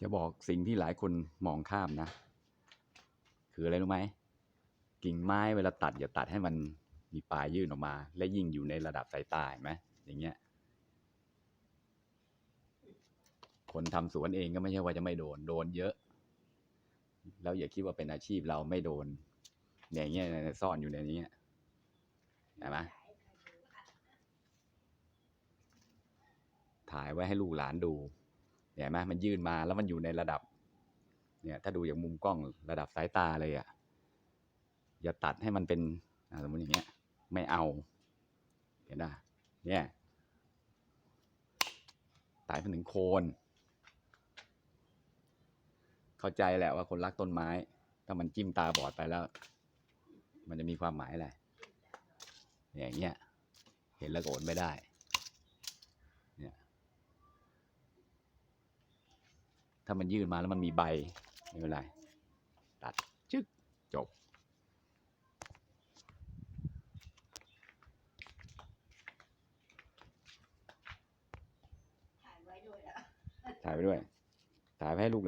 จะบอกสิ่งที่หลายคนมองข้ามนะ คืออะไรรู้ไหมกิ่งไม้เวลาตัดอย่าตัดให้มันมีปลายยื่นออกมา และยิ่งอยู่ในระดับสายตาเห็นไหมอย่างเงี้ย คนทำสวนเองก็ไม่ใช่ว่าจะไม่โดน โดนเยอะ แล้วอย่าคิดว่าเป็นอาชีพเราไม่โดนเนี่ยอย่างเงี้ยเนี่ยซ่อนอยู่ในนี้เห็นไหมถ่ายไว้ให้ลูกหลานดู เห็นไหมมันยื่นมาแล้วมันอยู่ในระดับ เนี่ยถ้าดูอย่างมุมกล้องระดับสายตาเลยอะ่ะอย่าตัดให้มันเป็นสมมติอย่างเงี้ย ไม่เอา เห็นไหมเนี่ยตัดไปถึงโคน เข้าใจแหละว่าคนรักต้นไม้ ถ้ามันจิ้มตาบอดไปแล้ว มันจะมีความหมายอะไรอย่างเงี้ย เห็นแล้วก็อดไม่ได้ เนี่ย ถ้ามันยื่นมาแล้วมันมีใบไม่เป็นไร ตัดจึ๊กจบ ถ่ายไว้ด้วยอะถ่ายไปด้วย ถ่ายไปให้ลูก